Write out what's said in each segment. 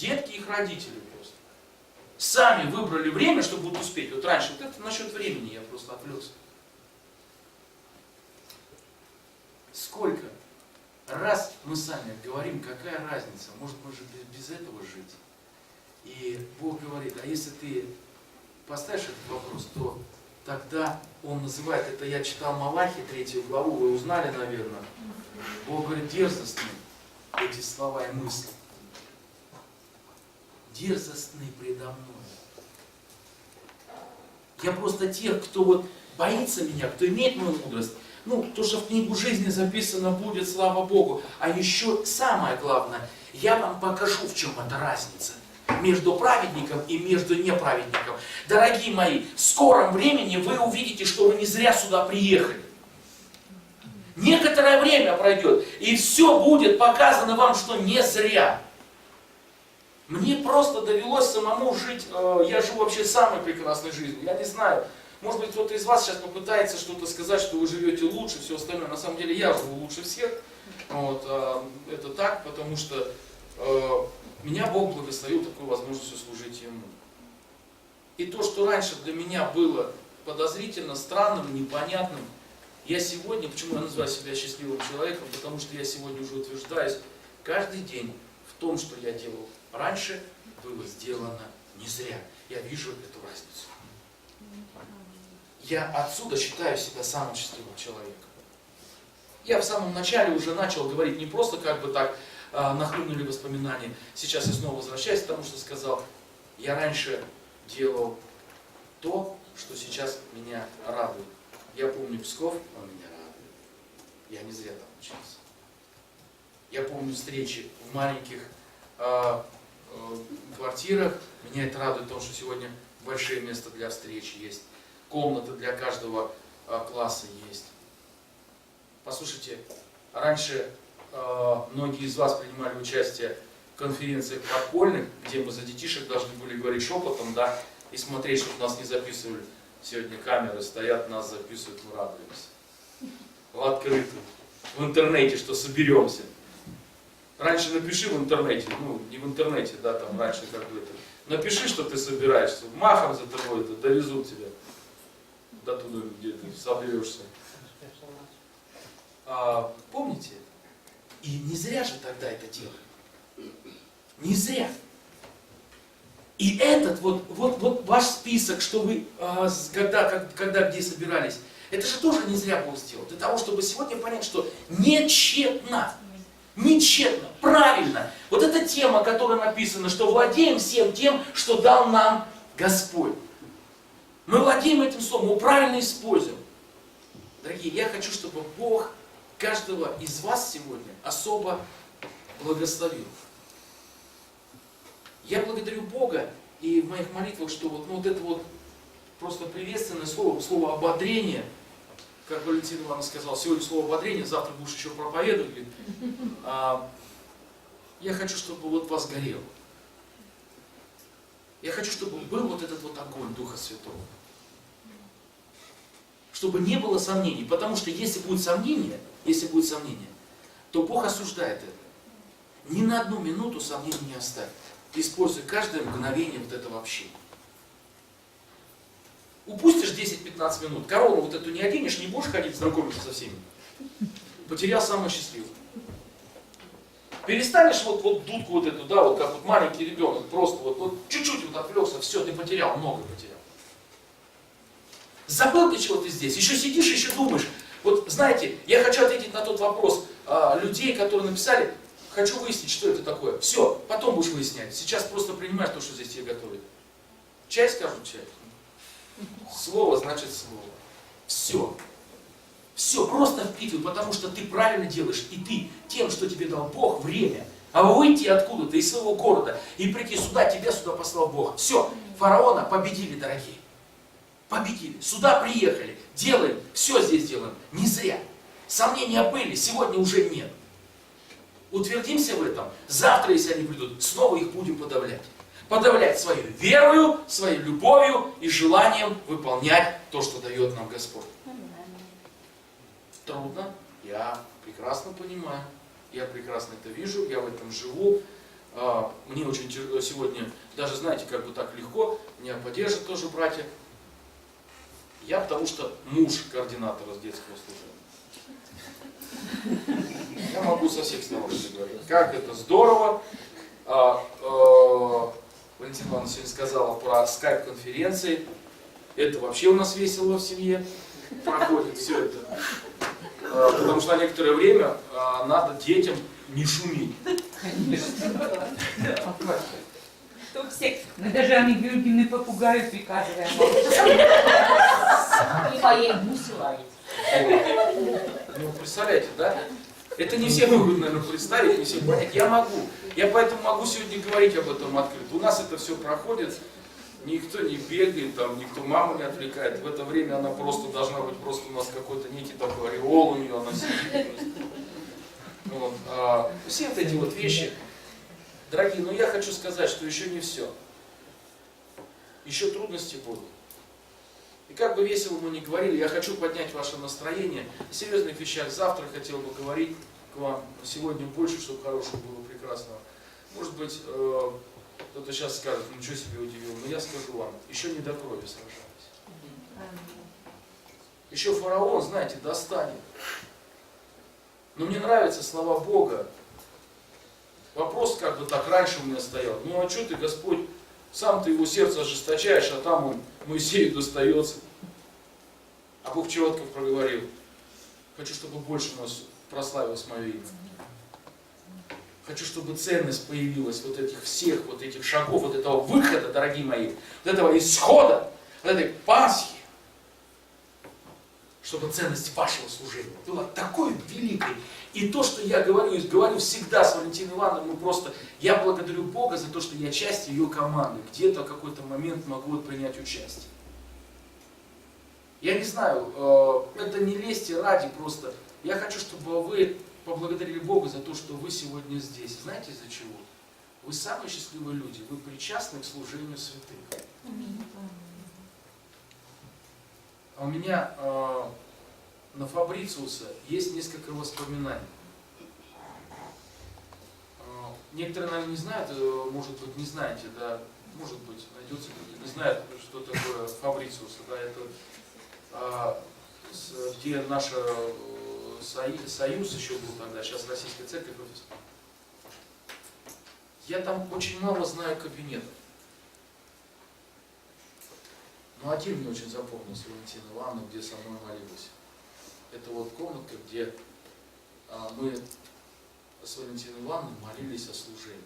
Детки их родители просто. Сами выбрали время, чтобы вот успеть. Вот раньше, вот это насчет времени я просто отвлекся. Сколько раз мы сами говорим, какая разница, может мы же без, без этого жить. И Бог говорит, а если ты поставишь этот вопрос, то тогда Он называет, это я читал Малахи, третью главу, вы узнали, наверное. Бог говорит, дерзостны эти слова и мысли. Дерзостны предо мной. Я просто тех, кто вот боится меня, кто имеет мою мудрость, ну, то, что в книгу жизни записано будет, слава Богу. А еще самое главное, я вам покажу, в чем эта разница между праведником и между неправедником. Дорогие мои, в скором времени вы увидите, что вы не зря сюда приехали. Некоторое время пройдет, и все будет показано вам, что не зря. Мне просто довелось самому жить, э, я живу вообще самой прекрасной жизнью. Я не знаю, может быть, кто-то из вас сейчас попытается что-то сказать, что вы живете лучше, все остальное. На самом деле я живу лучше всех. Вот, а, это так, потому что э, меня Бог благословил такой возможностью служить Ему. И то, что раньше для меня было подозрительно, странным, непонятным, я сегодня, почему я называю себя счастливым человеком, потому что я сегодня уже утверждаюсь, каждый день в том, что я делал раньше, было сделано не зря. Я вижу эту разницу я отсюда считаю себя самым счастливым человеком. Я в самом начале уже начал говорить не просто как бы так э, нахлынули воспоминания. Сейчас я снова возвращаюсь к тому, что сказал. Я раньше делал то, что сейчас меня радует. Я помню Псков, он меня радует. Я не зря там учился. Я помню встречи в маленьких э, квартирах. Меня это радует, потому что сегодня большое место для встречи есть комнаты для каждого а, класса есть. Послушайте, раньше э, многие из вас принимали участие в конференциях подпольных, где мы за детишек должны были говорить шепотом, да, и смотреть, чтобы нас не записывали. Сегодня камеры стоят, нас записывают, мы радуемся. В открытую. В интернете, что соберемся. Раньше напиши в интернете, ну, не в интернете, да, там раньше как бы это. Напиши, что ты собираешься, махом за тобой это довезут тебя до туда, где ты собьешься. А, помните? И не зря же тогда это делали. Не зря. И этот вот, вот, вот ваш список, что вы а, когда, как, когда где собирались, это же тоже не зря Бог сделал. Для того, чтобы сегодня понять, что не тщетно. Не тщетно, правильно. Вот эта тема, которая написана, что владеем всем тем, что дал нам Господь. Мы владеем этим словом, мы правильно используем. Дорогие, я хочу, чтобы Бог каждого из вас сегодня особо благословил. Я благодарю Бога и в моих молитвах, что вот, ну, вот это вот просто приветственное слово, слово ободрение, как Валентин Иванович сказал, сегодня слово ободрение, завтра будешь еще проповедовать. А, я хочу, чтобы вот вас горело. Я хочу, чтобы был вот этот вот огонь Духа Святого чтобы не было сомнений. Потому что если будет сомнение, если будет сомнение, то Бог осуждает это. Ни на одну минуту сомнений не оставит. Используй каждое мгновение вот этого общения. Упустишь 10-15 минут, корону вот эту не оденешь, не будешь ходить знакомиться со всеми. Потерял самое счастливое. Перестанешь вот, вот дудку вот эту, да, вот как вот маленький ребенок, просто вот, вот чуть-чуть вот отвлекся, все, ты потерял, много потерял. Забыл, для чего ты здесь. Еще сидишь, еще думаешь. Вот знаете, я хочу ответить на тот вопрос а, людей, которые написали, хочу выяснить, что это такое. Все, потом будешь выяснять. Сейчас просто принимаешь то, что здесь тебе готовят. Чай скажут чай. Слово значит слово. Все. Все, просто впитывай, потому что ты правильно делаешь. И ты тем, что тебе дал Бог, время, а выйти откуда-то из своего города и прийти сюда, тебя сюда послал Бог. Все, фараона победили, дорогие победили, сюда приехали, делаем, все здесь делаем, не зря. Сомнения были, сегодня уже нет. Утвердимся в этом. Завтра, если они придут, снова их будем подавлять. Подавлять свою верою, своей любовью и желанием выполнять то, что дает нам Господь. Трудно, я прекрасно понимаю, я прекрасно это вижу, я в этом живу. А, мне очень сегодня, даже знаете, как бы так легко, меня поддержат тоже братья. Я потому что муж координатора детского служения. Я могу со всех сторон говорить. Как это здорово. А, а, Валентина Ивановна сегодня сказала про скайп-конференции. Это вообще у нас весело в семье проходит все это. А, потому что на некоторое время а, надо детям не шуметь. Мы даже Анне Георгиевне попугаю приказываем. И моей гуси ловить. Ну, представляете, да? Это не все могут, наверное, представить, не все понять. Я могу. Я поэтому могу сегодня говорить об этом открыто. У нас это все проходит. Никто не бегает, там, никто маму не отвлекает. В это время она просто должна быть просто у нас какой-то некий такой ореол у нее, она сидит. Вот. А, все вот эти вот вещи. Дорогие, но я хочу сказать, что еще не все. Еще трудности будут. И как бы весело мы ни говорили, я хочу поднять ваше настроение. О серьезных вещах завтра хотел бы говорить к вам. Сегодня больше, чтобы хорошего было, прекрасного. Может быть, э, кто-то сейчас скажет, ну что себе удивил, но я скажу вам, еще не до крови сражались. Еще фараон, знаете, достанет. Но мне нравятся слова Бога. Вопрос как бы так раньше у меня стоял. Ну а что ты, Господь, сам ты его сердце ожесточаешь, а там он Моисею достается. А Бог четко проговорил. Хочу, чтобы больше у нас прославилось мое имя. Хочу, чтобы ценность появилась вот этих всех, вот этих шагов, вот этого выхода, дорогие мои, вот этого исхода, вот этой Пасхи, чтобы ценность вашего служения была такой великой. И то, что я говорю, и говорю всегда с Валентиной Ивановной, ну просто, я благодарю Бога за то, что я часть ее команды, где-то в какой-то момент могу принять участие. Я не знаю, э, это не лезьте ради просто. Я хочу, чтобы вы поблагодарили Бога за то, что вы сегодня здесь. Знаете из-за чего? Вы самые счастливые люди, вы причастны к служению святых. А у меня э, на Фабрициуса есть несколько воспоминаний. Э, некоторые, наверное, не знают, э, может быть, не знаете, да, может быть, найдется кто-то, не знает, что такое Фабрициуса, да, это э, где наш э, союз еще был тогда, сейчас Российская Церковь. Я там очень мало знаю кабинетов. Но один мне очень запомнился, Валентина Ивановна, где со мной молилась. Это вот комнатка, где а, мы с Валентиной Ивановной молились о служении.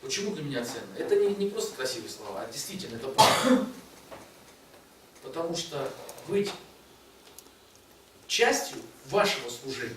Почему для меня ценно? Это не, не просто красивые слова, а действительно это правда. Потому что быть частью вашего служения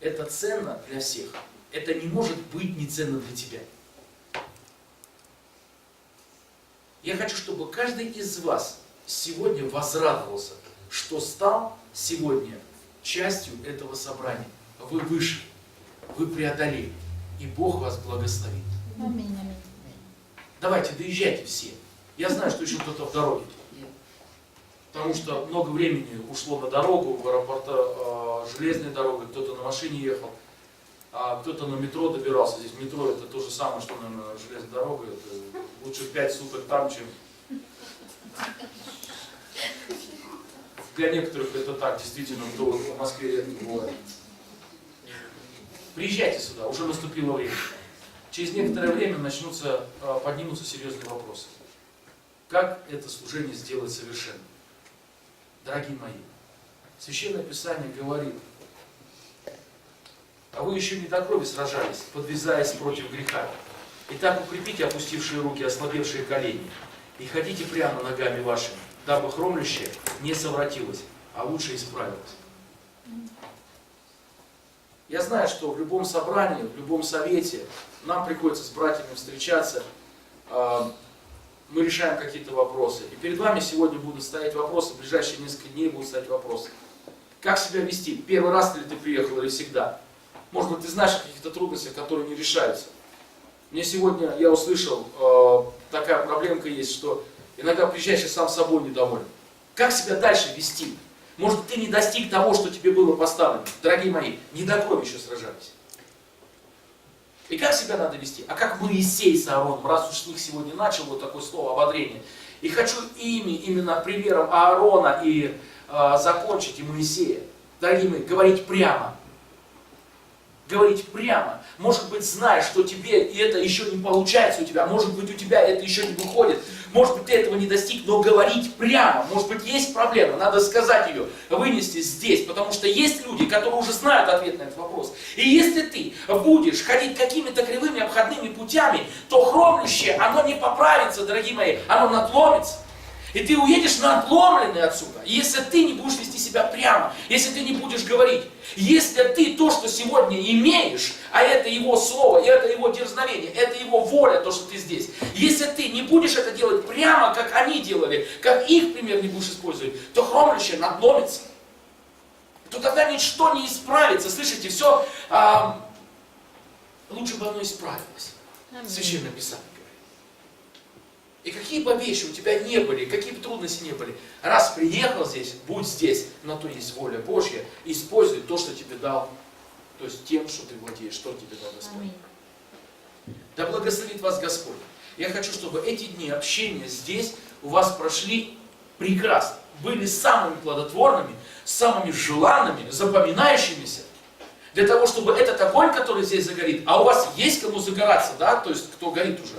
это ценно для всех. Это не может быть не ценно для тебя. Я хочу, чтобы каждый из вас сегодня возрадовался, что стал сегодня частью этого собрания. Вы вышли, вы преодолели, и Бог вас благословит. Аминь, аминь. Давайте, доезжайте все. Я знаю, что еще кто-то в дороге. Потому что много времени ушло на дорогу, в аэропорта э, железной дорогой, кто-то на машине ехал, а кто-то на метро добирался. Здесь метро это то же самое, что, наверное, железная дорога. Это лучше 5 суток там, чем... Для некоторых это так, действительно, в Москве редко бывает. Приезжайте сюда, уже наступило время. Через некоторое время начнутся, поднимутся серьезные вопросы. Как это служение сделать совершенным? Дорогие мои, Священное Писание говорит, а вы еще не до крови сражались, подвязаясь против греха. Итак, укрепите опустившие руки, ослабевшие колени, и ходите прямо ногами вашими, дабы хромлющее не совратилось, а лучше исправилось. Я знаю, что в любом собрании, в любом совете нам приходится с братьями встречаться, а, мы решаем какие-то вопросы. И перед вами сегодня будут стоять вопросы, в ближайшие несколько дней будут стоять вопросы. Как себя вести? Первый раз ли ты приехал или всегда? Может быть, ты знаешь о каких-то трудностях, которые не решаются. Мне сегодня, я услышал, э, такая проблемка есть, что иногда приезжаешь и сам собой недоволен. Как себя дальше вести? Может, ты не достиг того, что тебе было поставлено. Дорогие мои, не до крови еще сражались. И как себя надо вести? А как Моисей с Аароном, раз уж с них сегодня начал вот такое слово ободрение. И хочу ими, именно примером Аарона и э, закончить, и Моисея. Дорогие мои, говорить прямо. Говорить прямо. Может быть, знаешь, что тебе это еще не получается у тебя. Может быть, у тебя это еще не выходит. Может быть, ты этого не достиг, но говорить прямо. Может быть, есть проблема, надо сказать ее, вынести здесь. Потому что есть люди, которые уже знают ответ на этот вопрос. И если ты будешь ходить какими-то кривыми обходными путями, то хромлющее, оно не поправится, дорогие мои, оно надломится. И ты уедешь надломленный отсюда, если ты не будешь вести себя прямо, если ты не будешь говорить. Если ты то, что сегодня имеешь, а это его слово, это его дерзновение, это его воля, то, что ты здесь. Если ты не будешь это делать прямо, как они делали, как их пример не будешь использовать, то хромлющее надломится. То тогда ничто не исправится. Слышите, все а, лучше бы оно исправилось. Священное Писание. И какие бы вещи у тебя не были, какие бы трудности не были, раз приехал здесь, будь здесь, на то есть воля Божья, используй то, что тебе дал, то есть тем, что ты владеешь, что тебе дал Господь. Аминь. Да благословит вас Господь. Я хочу, чтобы эти дни общения здесь у вас прошли прекрасно, были самыми плодотворными, самыми желанными, запоминающимися, для того, чтобы этот огонь, который здесь загорит, а у вас есть кому загораться, да, то есть кто горит уже,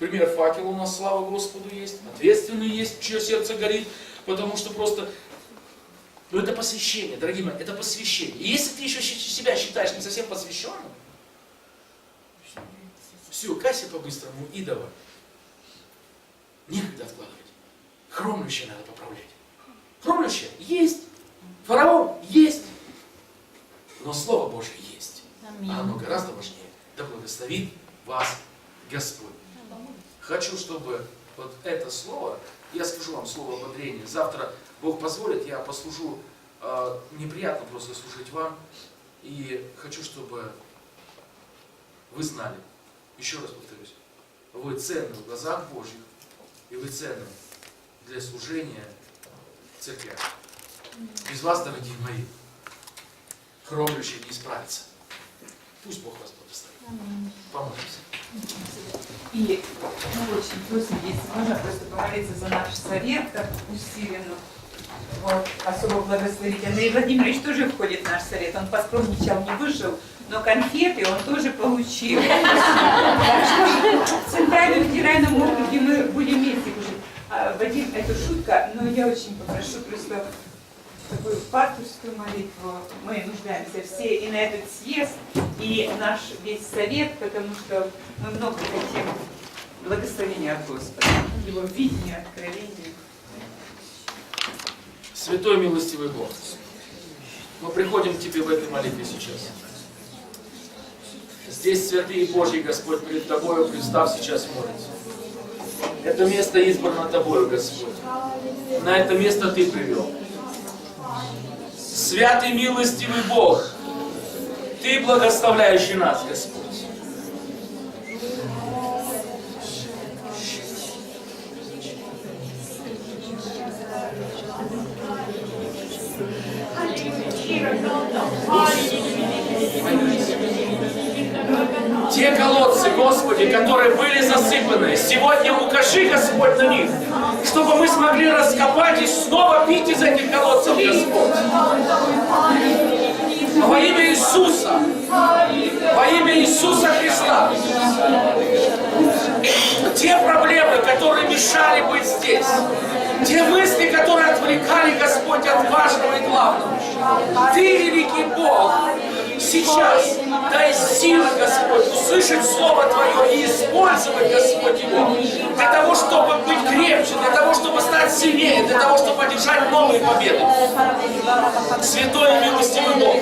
Пример факел у нас, слава Господу, есть. Ответственный есть, чье сердце горит. Потому что просто... Ну это посвящение, дорогие мои, это посвящение. И если ты еще себя считаешь не совсем посвященным, все, кайся по-быстрому и давай. Некогда откладывать. Хромлющее надо поправлять. Хромлющее есть. Фараон есть. Но Слово Божье есть. Аминь. А оно гораздо важнее. Да благословит вас Господь. Хочу, чтобы вот это слово, я скажу вам слово ободрения. Завтра, Бог позволит, я послужу, э, неприятно просто служить вам. И хочу, чтобы вы знали, еще раз повторюсь, вы ценны в глазах Божьих, и вы ценны для служения церкви. Без вас, дорогие мои, хромлющие не справится. Пусть Бог вас Помолимся. И мы очень просим, если можно, просто помолиться за наш совет, так усиленно. Вот, особо благословить. Андрей Владимирович тоже входит в наш совет. Он поскромничал, не вышел, но конфеты он тоже получил. Так что В округе мы будем вместе уже. А, Вадим, это шутка, но я очень попрошу просто такую пастырскую молитву. Мы нуждаемся все и на этот съезд, и наш весь совет, потому что мы много хотим благословения от Господа, Его видения, откровения. Святой милостивый Бог, мы приходим к Тебе в этой молитве сейчас. Здесь святые Божьи, Господь, перед Тобою, представ сейчас молится. Это место избрано Тобою, Господь. На это место Ты привел. Святый милостивый Бог, Ты благословляющий нас, Господь. Господи, которые были засыпаны, сегодня укажи, Господь, на них, чтобы мы смогли раскопать и снова пить из этих колодцев, Господь. Во имя Иисуса, во имя Иисуса Христа, те проблемы, которые мешали быть здесь, те мысли, которые отвлекали, Господь, от важного и главного. Ты, великий Бог, сейчас дай силы, Господь, услышать Слово Твое и использовать, Господь, его для того, чтобы быть крепче, для того, чтобы стать сильнее, для того, чтобы одержать новые победы. Святой и милостивый Бог,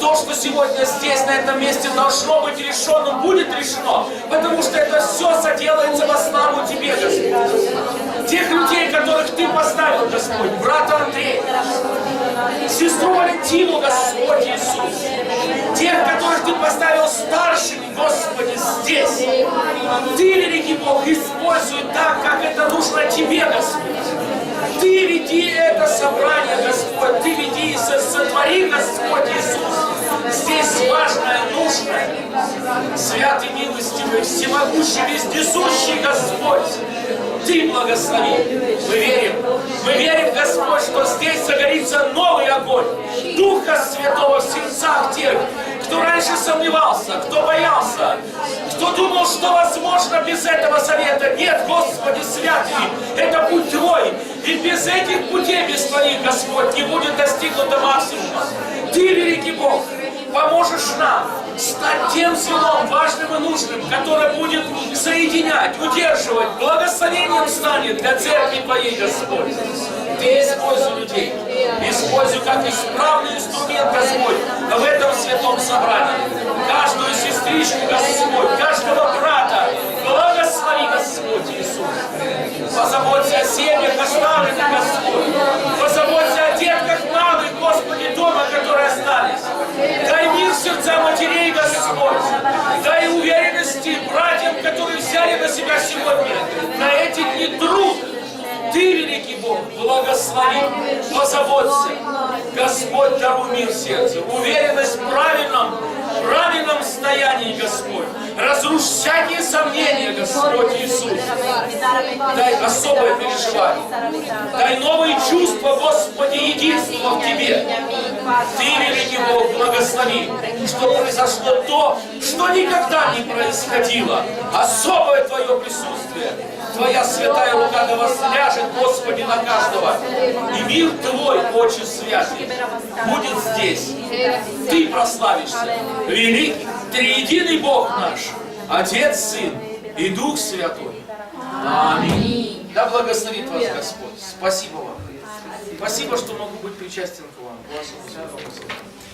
то, что сегодня здесь, на этом месте должно быть решено, будет решено, потому что это все соделается во славу Тебе, Господь. Тех людей, которых Ты поставил, Господь, брата Андрея, сестру Валентину, Господь Иисус, тех, которых Ты поставил старшими, Господи, здесь. Ты, великий Бог, используй так, как это нужно Тебе, Господь. Ты веди это собрание, Господь, Ты веди и со- сотвори, Господь Иисус, здесь важное, нужное, всемогущий, вездесущий Господь, Ты благослови. Мы верим, мы верим, Господь, что здесь загорится новый огонь Духа Святого в сердцах тех, кто раньше сомневался, кто боялся, кто думал, что возможно без этого совета. Нет, Господи, святый, это путь Твой. И без этих путей, без Твоих, Господь, не будет достигнуто максимума. Ты, великий Бог, поможешь нам стать тем звеном важным и нужным, которое будет соединять, удерживать, благословением станет для церкви Твоей, Господь. Ты используй людей, используй как исправный инструмент, Господь, в этом святом собрании. Каждую сестричку, Господь, каждого брата, благослови, Господь Иисус. Позаботься о семьях оставленных, Господь. Благослови, позаботься. Господь, даруй мир сердцу, уверенность в правильном, правильном стоянии, Господь. Разрушь всякие сомнения, Господь Иисус. Дай особое переживание. Дай новые чувства, Господи, единства в Тебе. Ты, великий Бог, благослови, что произошло то, что никогда не происходило. Особое Твое присутствие. Твоя святая рука да возляжет, Господи, на каждого. И мир Твой, Отче Святый, будет здесь. Ты прославишься. Великий, триединый Бог наш, Отец, Сын и Дух Святой. Аминь. Да благословит вас Господь. Спасибо вам. Спасибо, что могу быть причастен к вам. вашему.